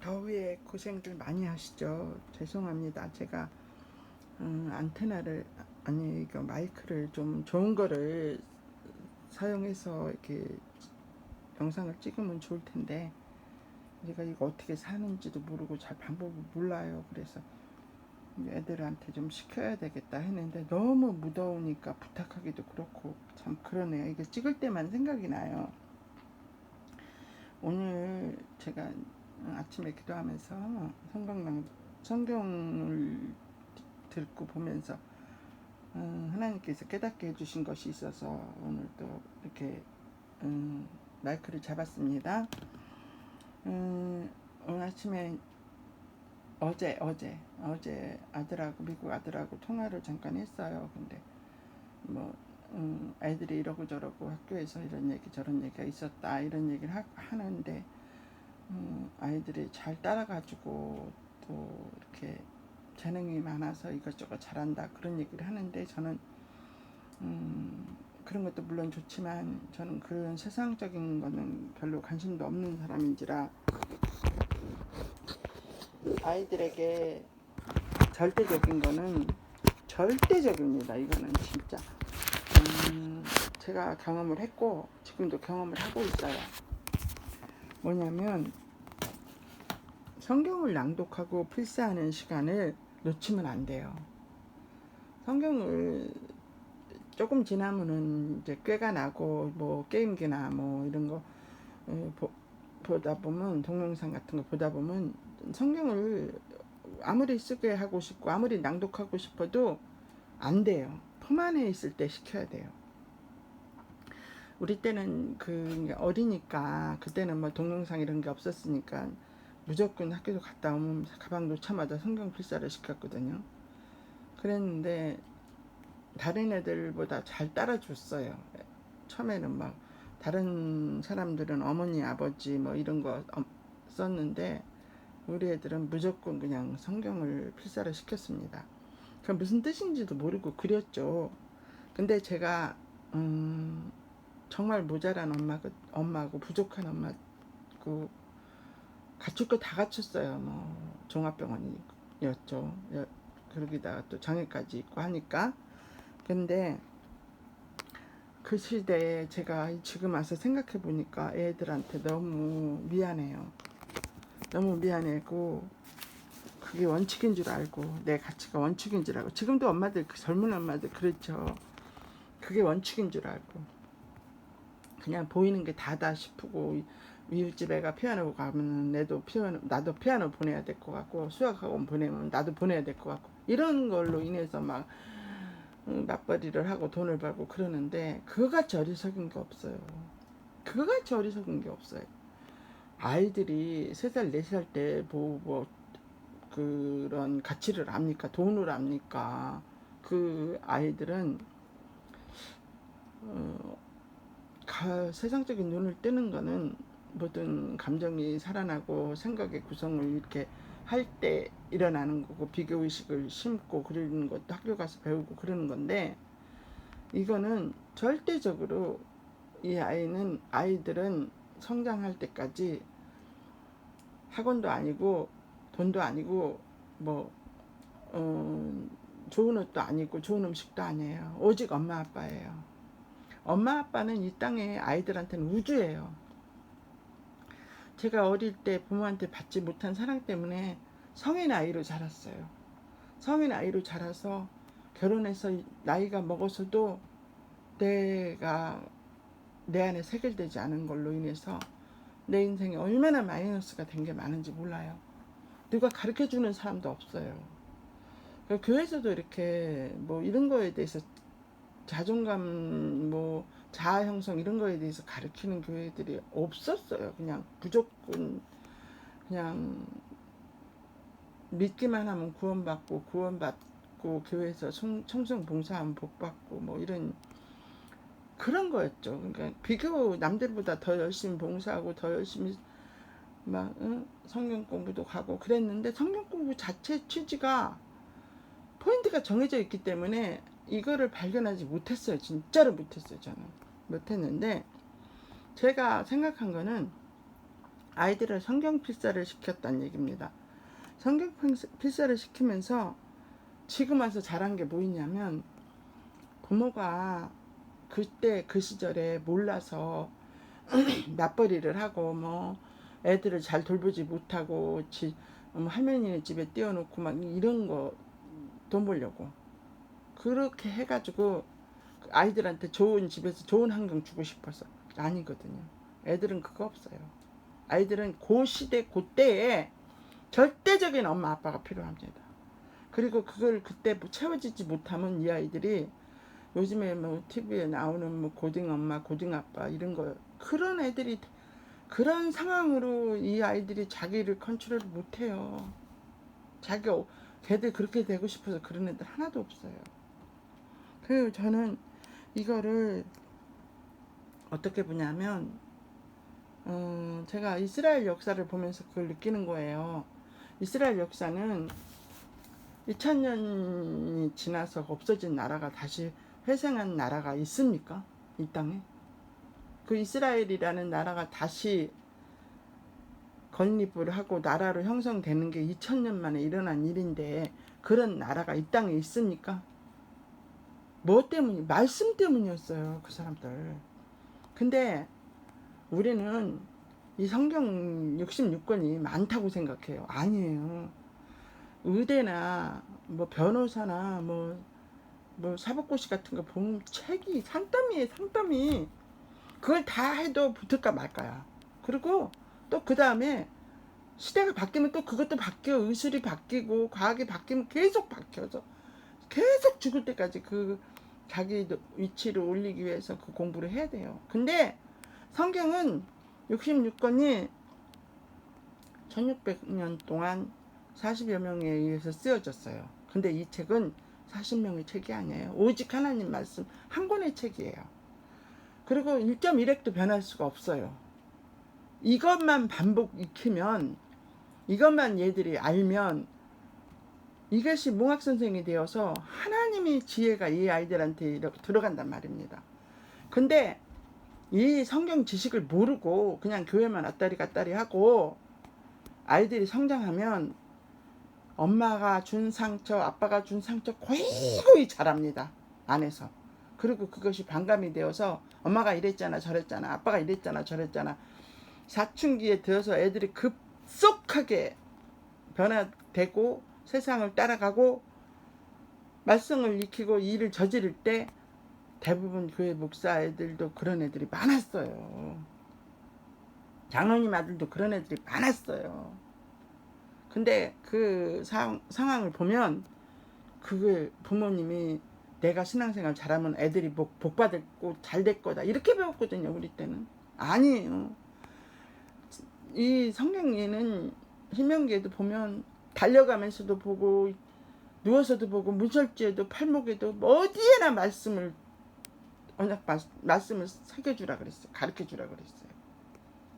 더위에 고생들 많이 하시죠. 죄송합니다. 제가 음, 안테나를 아니 이거 마이크를 좀 좋은 거를 사용해서 이렇게 영상을 찍으면 좋을 텐데 제가 이거 어떻게 사는지도 모르고 잘 방법을 몰라요. 그래서 애들한테 좀 시켜야 되겠다 했는데 너무 무더우니까 부탁하기도 그렇고 참 그러네요. 이게 찍을 때만 생각이 나요. 오늘 제가 아침에 기도하면서 성경랑 성경을 듣고 보면서 음, 하나님께서 깨닫게 해주신 것이 있어서 오늘 또 이렇게 음, 마이크를 잡았습니다. 음, 오늘 아침에 어제 어제 어제 아들하고 미국 아들하고 통화를 잠깐 했어요. 근데 뭐 음, 아이들이 이러고 저러고 학교에서 이런 얘기 저런 얘기가 있었다 이런 얘기를 하, 하는데 음, 아이들이 잘 따라가지고 또 이렇게 재능이 많아서 이것저것 잘한다 그런 얘기를 하는데 저는 음, 그런 것도 물론 좋지만 저는 그런 세상적인 거는 별로 관심도 없는 사람인지라 아이들에게 절대적인 거는 절대적입니다. 이거는 진짜 음, 제가 경험을 했고 지금도 경험을 하고 있어요. 뭐냐면 성경을 낭독하고 필사하는 시간을 놓치면 안 돼요. 성경을 조금 지나면은 이제 꾀가 나고 뭐 게임기나 뭐 이런 거 어, 보, 보다 보면 동영상 같은 거 보다 보면 성경을 아무리 쓰게 하고 싶고 아무리 낭독하고 싶어도 안 돼요. 품 안에 있을 때 시켜야 돼요. 우리 때는 그 어리니까 그때는 뭐 동영상 이런 게 없었으니까 무조건 학교도 갔다 오면 가방 놓자마자 성경 필사를 시켰거든요. 그랬는데 다른 애들보다 잘 따라줬어요. 처음에는 막 다른 사람들은 어머니 아버지 뭐 이런 거 썼는데 우리 애들은 무조건 그냥 성경을 필사를 시켰습니다. 그 무슨 뜻인지도 모르고 그렸죠. 근데 제가 음, 정말 모자란 엄마고 엄마고 부족한 엄마고 갖출 거 다 갖췄어요. 뭐 종합병원이었죠. 그러기다가 또 장애까지 있고 하니까. 근데 그 시대에 제가 지금 와서 생각해 보니까 애들한테 너무 미안해요. 너무 미안해고 그게 원칙인 줄 알고 내 가치가 원칙인 줄 알고 지금도 엄마들 그 젊은 엄마들 그렇죠. 그게 원칙인 줄 알고 그냥 보이는 게 다다 싶고 이웃집 애가 피아노 가면 내도 피아노 나도 피아노 보내야 될 것 같고 수학학원 보내면 나도 보내야 될 것 같고 이런 걸로 인해서 막 맞벌이를 하고 돈을 벌고 그러는데 그거같이 어리석은 게 없어요. 그거같이 어리석은 게 없어요. 아이들이 세 살 네 살 때 뭐 뭐 그런 가치를 압니까? 돈을 압니까? 그 아이들은 어, 가, 세상적인 눈을 뜨는 거는 모든 감정이 살아나고 생각의 구성을 이렇게 할 때 일어나는 거고 비교 의식을 심고 그러는 것도 학교 가서 배우고 그러는 건데 이거는 절대적으로 이 아이는 아이들은 성장할 때까지 학원도 아니고 돈도 아니고 뭐 어, 좋은 옷도 아니고 좋은 음식도 아니에요. 오직 엄마 아빠예요. 엄마 아빠는 이 땅에 아이들한테는 우주예요. 제가 어릴 때 부모한테 받지 못한 사랑 때문에 성인 아이로 자랐어요. 성인 아이로 자라서 결혼해서 나이가 먹어서도 내가 내 안에 새겨되지 않은 걸로 인해서 내 인생에 얼마나 마이너스가 된 게 많은지 몰라요. 누가 가르쳐 주는 사람도 없어요. 교회에서도 이렇게 뭐 이런 거에 대해서 자존감 뭐 자아 형성 이런 거에 대해서 가르치는 교회들이 없었어요. 그냥 무조건 그냥 믿기만 하면 구원받고 구원받고 교회에서 청송 봉사하면 복받고 뭐 이런 그런 거였죠. 그러니까 비교 남들보다 더 열심히 봉사하고 더 열심히 막 응? 성경 공부도 가고 그랬는데 성경 공부 자체 취지가 포인트가 정해져 있기 때문에 이거를 발견하지 못했어요. 진짜로 못했어요. 저는 못했는데 제가 생각한 거는 아이들을 성경 필사를 시켰다는 얘기입니다. 성경 필사- 필사를 시키면서 지금 와서 잘한 게 뭐 있냐면 부모가 그때 그 시절에 몰라서 맞벌이를 하고 뭐 애들을 잘 돌보지 못하고 지, 뭐 할머니네 집에 띄워놓고 막 이런 거 돈 벌려고 그렇게 해가지고 아이들한테 좋은 집에서 좋은 환경 주고 싶어서 아니거든요. 애들은 그거 없어요. 아이들은 그 시대 그 때에 절대적인 엄마 아빠가 필요합니다. 그리고 그걸 그때 뭐 채워지지 못하면 이 아이들이 요즘에 뭐 TV에 나오는 뭐 고딩 엄마, 고딩 아빠 이런 거 그런 애들이 그런 상황으로 이 아이들이 자기를 컨트롤 못 해요. 자기가 어- 걔들 그렇게 되고 싶어서 그런 애들 하나도 없어요. 그리고 저는 이거를 어떻게 보냐면 어, 제가 이스라엘 역사를 보면서 그걸 느끼는 거예요. 이스라엘 역사는 2000년이 지나서 없어진 나라가 다시 회생한 나라가 있습니까? 이 땅에? 그 이스라엘이라는 나라가 다시 건립을 하고 나라로 형성되는 게 2000년 만에 일어난 일인데 그런 나라가 이 땅에 있습니까? 뭐 때문이? 말씀 때문이었어요. 그 사람들. 근데 우리는 이 성경 66권이 많다고 생각해요. 아니에요. 의대나 뭐 변호사나 뭐, 뭐 사법고시 같은 거 보면 책이 산더미에 산더미. 그걸 다 해도 붙을까 말까야. 그리고 또 그 다음에 시대가 바뀌면 또 그것도 바뀌어. 의술이 바뀌고 과학이 바뀌면 계속 바뀌어서 계속 죽을 때까지 그 자기 위치를 올리기 위해서 그 공부를 해야 돼요. 근데 성경은 66권이 1600년 동안 40여 명에 의해서 쓰여졌어요. 근데 이 책은 40명의 책이 아니에요. 오직 하나님 말씀 한 권의 책이에요. 그리고 1.1핵도 변할 수가 없어요. 이것만 반복 익히면 이것만 얘들이 알면 이것이 몽학 선생이 되어서 하나님의 지혜가 이 아이들한테 이렇게 들어간단 말입니다. 근데 이 성경 지식을 모르고 그냥 교회만 왔다리 갔다리 하고 아이들이 성장하면 엄마가 준 상처, 아빠가 준 상처 고이고이 자랍니다. 안에서. 그리고 그것이 반감이 되어서 엄마가 이랬잖아, 저랬잖아, 아빠가 이랬잖아, 저랬잖아. 사춘기에 들어서 애들이 급속하게 변화되고 세상을 따라가고 말썽을 익히고 일을 저지를 때 대부분 교회 목사 애들도 그런 애들이 많았어요. 장로님 아들도 그런 애들이 많았어요. 근데 그 상, 상황을 보면 그걸 부모님이 내가 신앙생활 잘하면 애들이 복, 복 받을 잘될 거다 이렇게 배웠거든요 우리 때는 아니에요 이 성경에는 신명기에도 보면 달려가면서도 보고 누워서도 보고 문설주에도 팔목에도 뭐 어디에나 말씀을 언약 말, 말씀을 새겨주라 그랬어요 가르쳐주라 그랬어요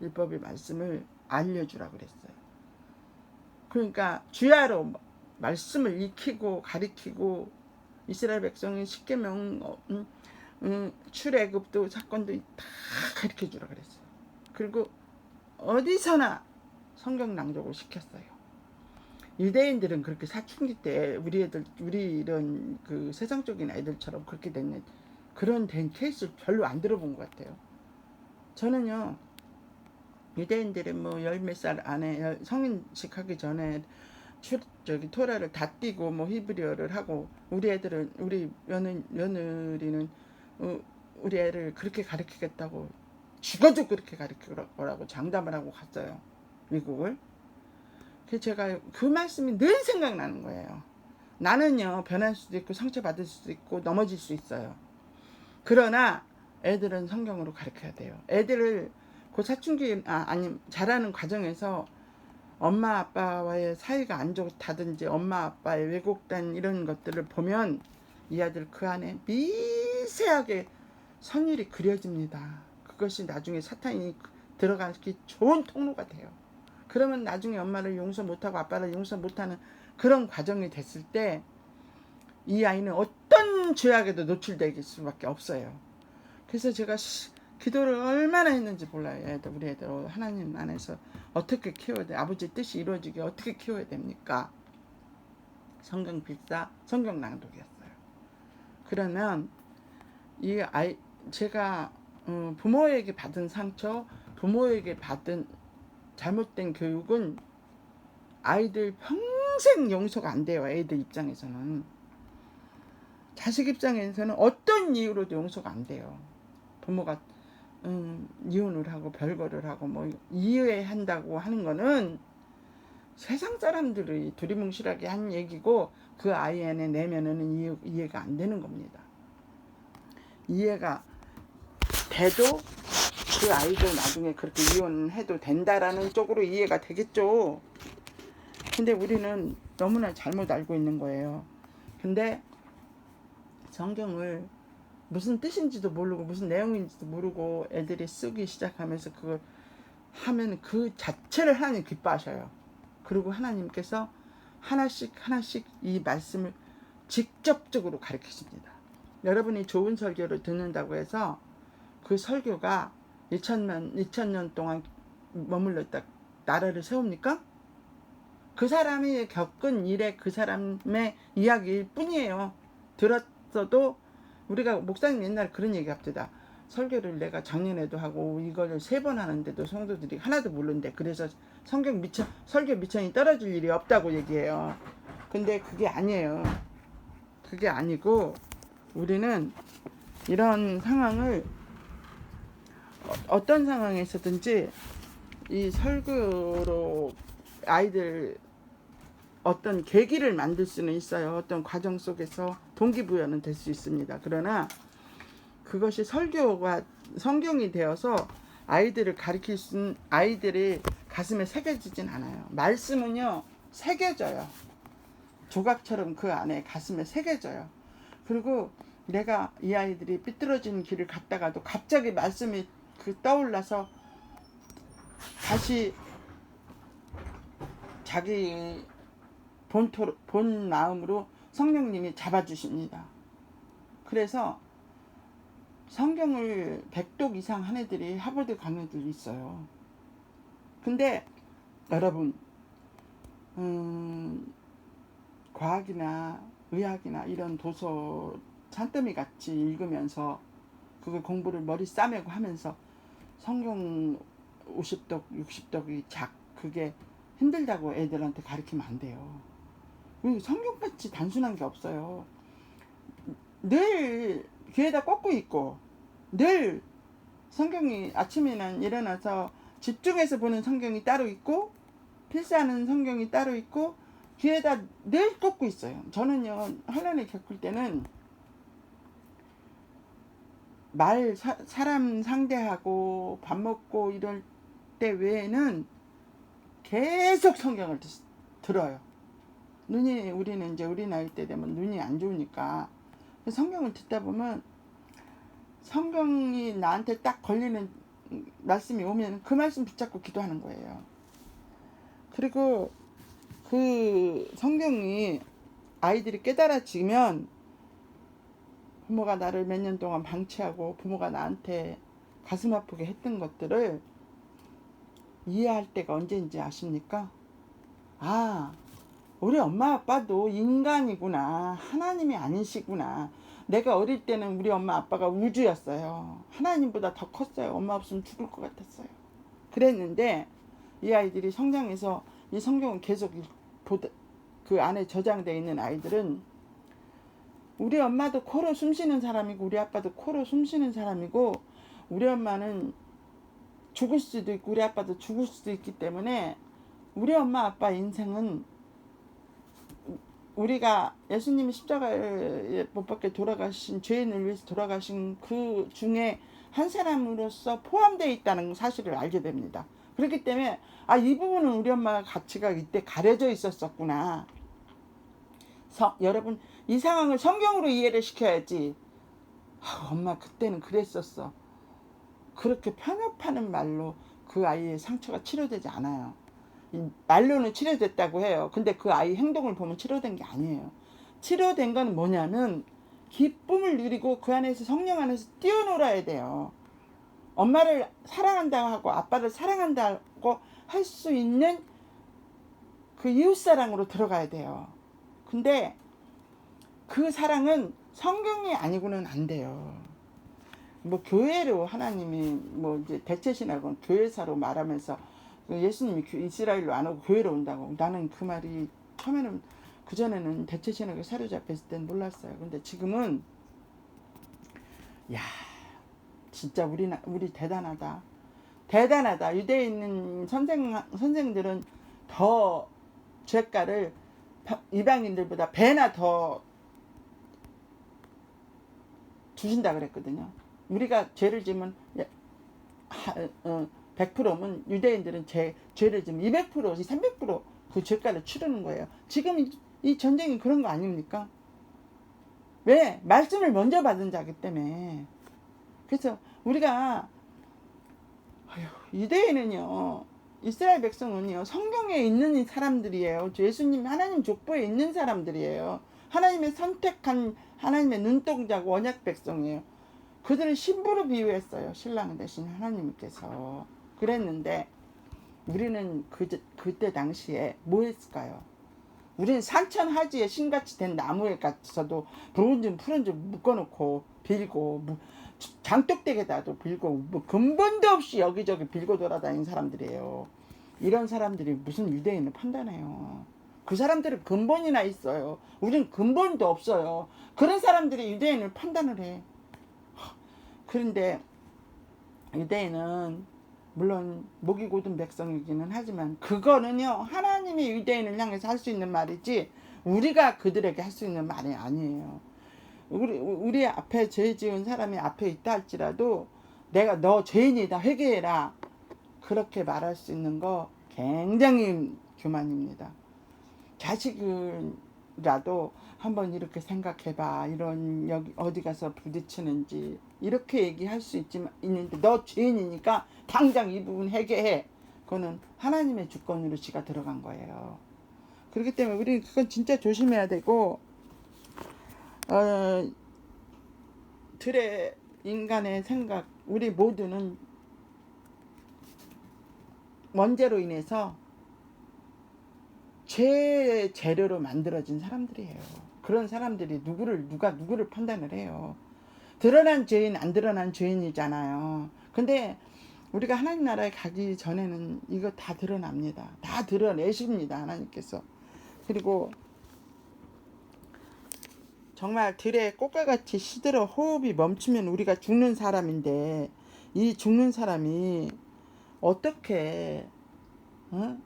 율법의 말씀을 알려주라 그랬어요 그러니까 주야로 말씀을 익히고 가리키고 이스라엘 백성이 십계명 어, 음, 음, 출애굽도 사건도 다 가르쳐 주라 그랬어요. 그리고 어디서나 성경 낭독을 시켰어요. 유대인들은 그렇게 사춘기 때 우리 애들 우리 이런 그 세상적인 애들처럼 그렇게 된 그런 된 케이스 별로 안 들어본 것 같아요. 저는요 유대인들은 뭐 열 몇 살 안에 열- 성인식 하기 전에 출, 저기 토라를 다 띄고 뭐 히브리어를 하고 우리 애들은 우리 며느, 며느리는 어, 우리 애를 그렇게 가르치겠다고 죽어도 그렇게 가르칠 거라고 장담을 하고 갔어요. 미국을 그래서 제가 그 말씀이 늘 생각나는 거예요 나는요 변할 수도 있고 상처받을 수도 있고 넘어질 수 있어요 그러나 애들은 성경으로 가르쳐야 돼요 애들을 그 사춘기 아 아니 자라는 과정에서 엄마 아빠와의 사이가 안 좋다든지 엄마 아빠의 왜곡된 이런 것들을 보면 이 아들 그 안에 미세하게 선율이 그려집니다. 그것이 나중에 사탄이 들어가기 좋은 통로가 돼요. 그러면 나중에 엄마를 용서 못하고 아빠를 용서 못하는 그런 과정이 됐을 때 이 아이는 어떤 죄악에도 노출될 수밖에 없어요. 그래서 제가 시- 기도를 얼마나 했는지 몰라요. 애들 우리 애들 하나님 안에서 어떻게 키워야 돼? 아버지 뜻이 이루어지게 어떻게 키워야 됩니까? 성경 필사, 성경 낭독이었어요. 그러면 이 아이 제가 어, 부모에게 받은 상처, 부모에게 받은 잘못된 교육은 아이들 평생 용서가 안 돼요. 애들 입장에서는 자식 입장에서는 어떤 이유로도 용서가 안 돼요. 부모가 음, 이혼을 하고 별거를 하고 뭐 이해한다고 하는 거는 세상 사람들이 두리뭉실하게 한 얘기고 그 아이 안에 내면은 이해, 이해가 안 되는 겁니다. 이해가 돼도 그 아이도 나중에 그렇게 이혼해도 된다라는 쪽으로 이해가 되겠죠. 근데 우리는 너무나 잘못 알고 있는 거예요. 근데 성경을 무슨 뜻인지도 모르고 무슨 내용인지도 모르고 애들이 쓰기 시작하면서 그걸 하면 그 자체를 하나님 기뻐하셔요. 그리고 하나님께서 하나씩 하나씩 이 말씀을 직접적으로 가르치십니다. 여러분이 좋은 설교를 듣는다고 해서 그 설교가 2000년, 2000년 동안 머물렀다 나라를 세웁니까? 그 사람이 겪은 일에 그 사람의 이야기일 뿐이에요. 들었어도 우리가 목사님 옛날 그런 얘기 합니다. 설교를 내가 작년에도 하고 이거를 세번 하는데도 성도들이 하나도 모르는데 그래서 성경 미천 설교 미천이 떨어질 일이 없다고 얘기해요. 근데 그게 아니에요. 그게 아니고 우리는 이런 상황을 어- 어떤 상황에서든지 이 설교로 아이들 어떤 계기를 만들 수는 있어요. 어떤 과정 속에서 동기부여는 될 수 있습니다. 그러나 그것이 설교가 성경이 되어서 아이들을 가르칠 수 아이들이 가슴에 새겨지진 않아요. 말씀은요 새겨져요. 조각처럼 그 안에 가슴에 새겨져요. 그리고 내가 이 아이들이 삐뚤어지는 길을 갔다가도 갑자기 말씀이 그 떠올라서 다시 자기 본토 본 마음으로 성령님이 잡아주십니다. 그래서 성경을 100독 이상 한 애들이 하버드 간 애들이 있어요. 근데 여러분 음, 과학이나 의학이나 이런 도서 산더미 같이 읽으면서 그걸 공부를 머리 싸매고 하면서 성경 50독, 60독이 작 그게 힘들다고 애들한테 가르치면 안 돼요. 왜 성경같이 단순한 게 없어요. 늘 귀에다 꽂고 있고 늘 성경이 아침에는 일어나서 집중해서 보는 성경이 따로 있고 필사하는 성경이 따로 있고 귀에다 늘 꽂고 있어요. 저는요 환란을 겪을 때는 말 사, 사람 상대하고 밥 먹고 이럴 때 외에는 계속 성경을 듣, 들어요. 눈이 우리는 이제 우리 나이 때 되면 눈이 안 좋으니까 성경을 듣다 보면 성경이 나한테 딱 걸리는 말씀이 오면 그 말씀 붙잡고 기도하는 거예요. 그리고 그 성경이 아이들이 깨달아지면 부모가 나를 몇 년 동안 방치하고 부모가 나한테 가슴 아프게 했던 것들을 이해할 때가 언제인지 아십니까? 아, 우리 엄마 아빠도 인간이구나. 하나님이 아니시구나. 내가 어릴 때는 우리 엄마 아빠가 우주였어요. 하나님보다 더 컸어요. 엄마 없으면 죽을 것 같았어요. 그랬는데 이 아이들이 성장해서 이 성경을 계속 그 안에 저장되어 있는 아이들은 우리 엄마도 코로 숨 쉬는 사람이고 우리 아빠도 코로 숨 쉬는 사람이고 우리 엄마는 죽을 수도 있고 우리 아빠도 죽을 수도 있기 때문에 우리 엄마 아빠 인생은 우리가 예수님이 십자가에 못 박혀 돌아가신 죄인을 위해서 돌아가신 그 중에 한 사람으로서 포함되어 있다는 사실을 알게 됩니다. 그렇기 때문에 아 이 부분은 우리 엄마가 가치가 이때 가려져 있었었구나. 서, 여러분 이 상황을 성경으로 이해를 시켜야지. 아, 엄마 그때는 그랬었어. 그렇게 편협하는 말로 그 아이의 상처가 치료되지 않아요. 말로는 치료됐다고 해요. 근데 그 아이 행동을 보면 치료된 게 아니에요. 치료된 건 뭐냐면 기쁨을 누리고 그 안에서 성령 안에서 뛰어놀아야 돼요. 엄마를 사랑한다고 하고 아빠를 사랑한다고 할 수 있는 그 이웃사랑으로 들어가야 돼요. 근데 그 사랑은 성경이 아니고는 안 돼요. 뭐 교회로 하나님이 뭐 이제 대체신하고 교회사로 말하면서 그 예수님이 교- 이스라엘로 안 오고 교회로 온다고 나는 그 말이 처음에는 그 전에는 대체신학에 사로잡혔을 땐 몰랐어요. 근데 지금은 야 진짜 우리 우리 대단하다. 대단하다. 유대에 있는 선생 선생들은 더 죄가를 바- 이방인들보다 배나 더 주신다 그랬거든요. 우리가 죄를 지면 예, 하, 어, 100%면 유대인들은 죄, 죄를 지면 200% 300%그 죄가를 치르는 거예요. 지금 이, 이 전쟁이 그런 거 아닙니까? 왜? 말씀을 먼저 받은 자기 때문에. 그래서 우리가 유대인은요. 이스라엘 백성은요. 성경에 있는 사람들이에요. 예수님 하나님 족보에 있는 사람들이에요. 하나님의 선택한 하나님의 눈동자고 언약 백성이에요. 그들은 신부로 비유했어요. 신랑 대신 하나님께서 그랬는데 우리는 그 그때 당시에 뭐 했을까요? 우리는 산천 하지에 신같이 된 나무에 가서도 브론즈 푸른즈 묶어놓고 빌고 무- 장독대게다도 빌고 뭐 근본도 없이 여기저기 빌고 돌아다니는 사람들이에요. 이런 사람들이 무슨 유대인을 판단해요. 그 사람들은 근본이나 있어요. 우린 근본도 없어요. 그런 사람들이 유대인을 판단을 해. 그런데 유대인은 물론 목이 곧은 백성이기는 하지만 그거는요 하나님이 유대인을 향해서 할 수 있는 말이지 우리가 그들에게 할 수 있는 말이 아니에요. 우리 우리 앞에 죄 지은 사람이 앞에 있다 할지라도 내가 너 죄인이다 회개해라 그렇게 말할 수 있는 거 굉장히 교만입니다. 자식이라도 한번 이렇게 생각해봐 이런 여기 어디 가서 부딪히는지 이렇게 얘기할 수 있지만 있는데 너 죄인이니까 당장 이 부분 해결해 그거는 하나님의 주권으로 지가 들어간 거예요. 그렇기 때문에 우리 그건 진짜 조심해야 되고 어, 들의 인간의 생각 우리 모두는 원죄로 인해서 죄 재료로 만들어진 사람들이에요. 그런 사람들이 누구를 누가 누구를 판단을 해요. 드러난 죄인 안 드러난 죄인이잖아요. 근데 우리가 하나님 나라에 가기 전에는 이거 다 드러납니다. 다 드러내십니다. 하나님께서. 그리고 정말 들에 꽃가같이 시들어 호흡이 멈추면 우리가 죽는 사람인데 이 죽는 사람이 어떻게 어?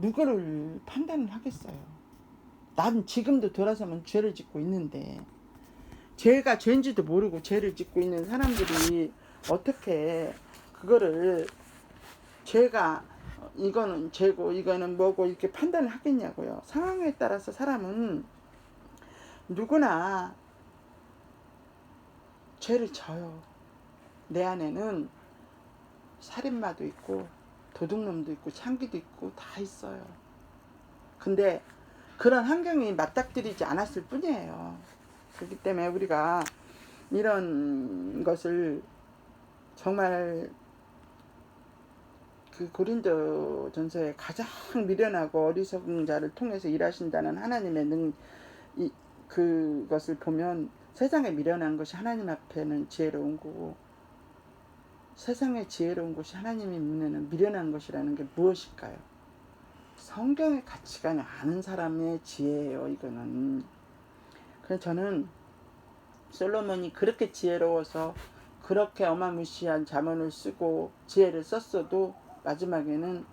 누구를 판단을 하겠어요. 난 지금도 돌아서면 죄를 짓고 있는데 죄가 죄인지도 모르고 죄를 짓고 있는 사람들이 어떻게 그거를 죄가 이거는 죄고 이거는 뭐고 이렇게 판단을 하겠냐고요. 상황에 따라서 사람은 누구나 죄를 져요. 내 안에는 살인마도 있고 도둑놈도 있고 창기도 있고 다 있어요. 근데 그런 환경이 맞닥뜨리지 않았을 뿐이에요. 그렇기 때문에 우리가 이런 것을 정말 그 고린도 전서에 가장 미련하고 어리석은 자를 통해서 일하신다는 하나님의 능, 이, 그것을 보면 세상에 미련한 것이 하나님 앞에는 지혜로운 거고 세상에 지혜로운 것이 하나님이 눈에는 미련한 것이라는 게 무엇일까요? 성경의 가치관을 아는 사람의 지혜예요, 이거는. 그래서 저는 솔로몬이 그렇게 지혜로워서 그렇게 어마무시한 자문을 쓰고 지혜를 썼어도 마지막에는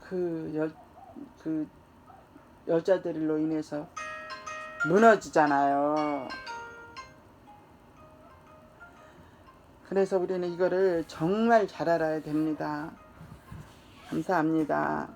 그, 여, 그 여자들로 인해서 무너지잖아요. 그래서 우리는 이거를 정말 잘 알아야 됩니다. 감사합니다.